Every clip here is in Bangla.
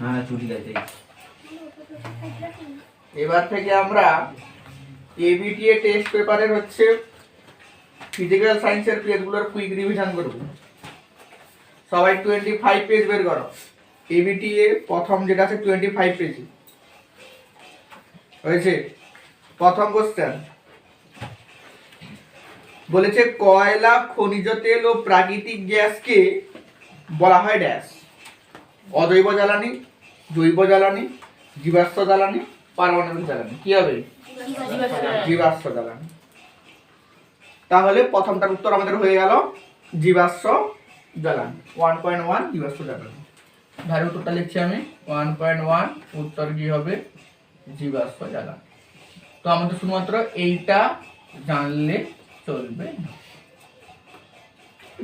হ্যাঁ ছুটি গেছে এবার থেকে আমরা এবিটিএ টেস্ট পেপারের হচ্ছে ফিজিক্যাল সায়েন্সের পেজগুলোর কুইক রিভিশন করব। সবাই টোয়েন্টি ফাইভ পেজ বের করো। এবিটিএ প্রথম যেটা আছে টোয়েন্টি ফাইভ পেজ হয়েছে? প্রথম কোশ্চেন বলেছে কয়লা, খনিজ তেল ও প্রাকৃতিক গ্যাসকে বলা হয় ড্যাশ। অজৈব জ্বালানি জৈব জ্বালানি জীবাশ্ম জ্বালানি পারমাণবিক জ্বালানি। কি হবে? জীবাশ্ম জ্বালানি। তাহলে প্রথমটার উত্তর আমাদের হয়ে গেল জীবাশ্ম জ্বালানি। ওয়ান পয়েন্ট ওয়ান জীবাশ্ম জ্বালানি। ধারে উত্তরটা লিখছি আমি। ওয়ান পয়েন্ট ওয়ান উত্তর কি হবে? জীবাশ্ম জ্বালানি। তো আমাদের শুধুমাত্র এইটা জানলে চলবে।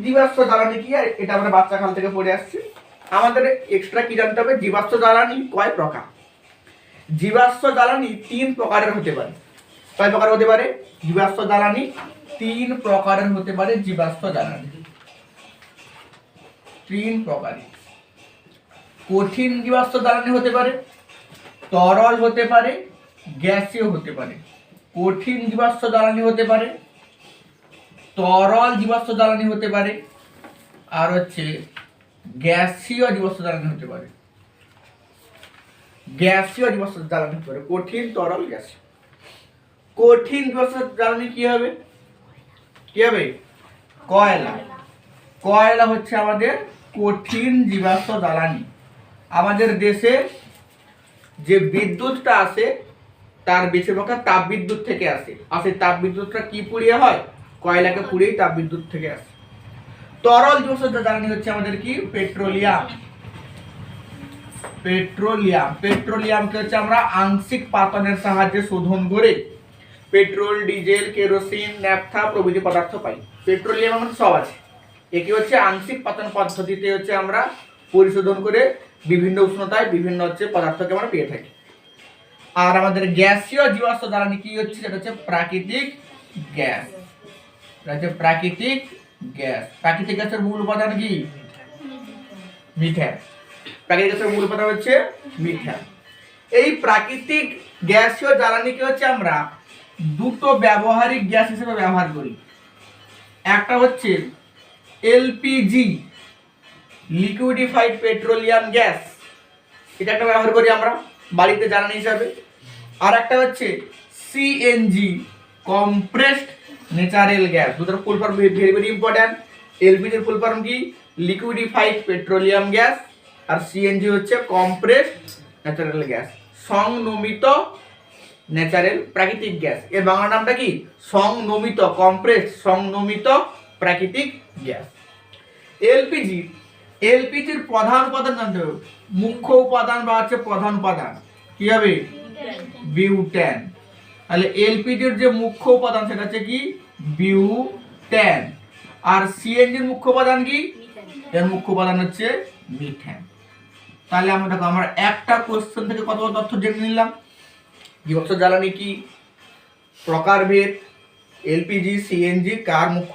জীবাশ্ম জ্বালানি কি? আর এটা আমরা বাচ্চা কাল থেকে পড়ে আসছি। আমাদের এক্সট্রা কি জানতে হবে? জীবাশ্ম জ্বালানি কয় প্রকার? জীবাশ্ম জ্বালানি তিন প্রকারের হতে পারে। কয় প্রকার হতে পারে? জীবাশ্ম জ্বালানি তিন প্রকারের হতে পারে জীবাশ্ম জ্বালানি। তিন প্রকারের কঠিন জীবাশ্ম জ্বালানি হতে পারে, তরল হতে পারে, গ্যাসীয় হতে পারে। কঠিন জীবাশ্ম জ্বালানি হতে পারে, তরল জীবাশ্ম জ্বালানি হতে পারে, আর হচ্ছে গ্যাসীয় জীবাশ্ম জ্বালানি হতে পারে। গ্যাসীয় জীবাশ্ম জ্বালানি হতে পারে। কঠিন তরল গ্যাসীয়। কঠিন জীবাশ্ম জ্বালানি কি হবে? কি হবে? কয়লা। কয়লা হচ্ছে আমাদের কঠিন জীবাশ্ম জ্বালানি। আমাদের দেশে যে বিদ্যুৎটা আসে তার বেশিরভাগ তাপ বিদ্যুৎ থেকে আসে। আর সেই তাপ বিদ্যুৎটা কি পুড়িয়ে হয়? কয়লাকে পুড়িয়েই তাপ বিদ্যুৎ থেকে আসে। তরল জীবাশ্ম জ্বালানি হচ্ছে আমাদের কি? পেট্রোলিয়াম। পেট্রোলিয়াম। পেট্রোলিয়ামকে হচ্ছে আমরা আংশিক পাতনের সাহায্যে শোধন করে পেট্রোল, ডিজেল, কেরোসিন, ন্যাপথা প্রভৃতি পদার্থ পাই। পেট্রোলিয়াম আমাদের সব আছে। একে হচ্ছে? আংশিক পাতন পদ্ধতিতে হচ্ছে আমরা পরিশোধন করে বিভিন্ন উষ্ণতায় বিভিন্ন হচ্ছে পদার্থকে আমরা পেয়ে থাকি। আর আমাদের গ্যাসীয় জীবাশ্ম জ্বালানি কি হচ্ছে? সেটা হচ্ছে প্রাকৃতিক গ্যাস। হচ্ছে প্রাকৃতিক গ্যাস। প্রাকৃতিক গ্যাসের মূল উপাদান কি? মিথেন। প্রাকৃতিক গ্যাসের মূল উপাদান হচ্ছে মিথেন। এই প্রাকৃতিক গ্যাসীয় জ্বালানিকে হচ্ছে আমরা দুটো ব্যবহারিক গ্যাস হিসেবে ব্যবহার করি। একটা হচ্ছে এলপিজি, লিকুইডিফাইড পেট্রোলিয়াম গ্যাস। এটা একটা ব্যবহার করি আমরা বাড়িতে জ্বালানি হিসাবে। আর একটা হচ্ছে সিএনজি, কম্প্রেসড ন্যাচারাল গ্যাস দুটোর full form very very important এলপিজির full form কি? লিকুইডিফাইড পেট্রোলিয়াম গ্যাস আর সিএনজি হচ্ছে কম্প্রেসড ন্যাচারাল গ্যাস সংনমিত ন্যাচারাল প্রাকৃতিক গ্যাস এর বাংলা নামটা কি? সংনমিত কম্প্রেস সংনমিত প্রাকৃতিক গ্যাস এলপিজি এলপিজির প্রধান উপাদান জানতে হবে। মুখ্য উপাদান বা হচ্ছে প্রধান উপাদান। কি হবে? বিউটেন তাহলে এলপিজির যে মুখ্য উপাদান সেটা হচ্ছে কি? বিউটেন। আর সিএনজির মুখ্য উপাদান কি? এর মুখ্য উপাদান হচ্ছে মিথেন। তাহলে আমরা দেখো আমরা একটা কোশ্চেন থেকে কত কত তথ্য জেনে নিলাম? জীবাশ্ম জ্বালানি কি? প্রকারভেদ এলপিজি সিএনজি কার মুখ্য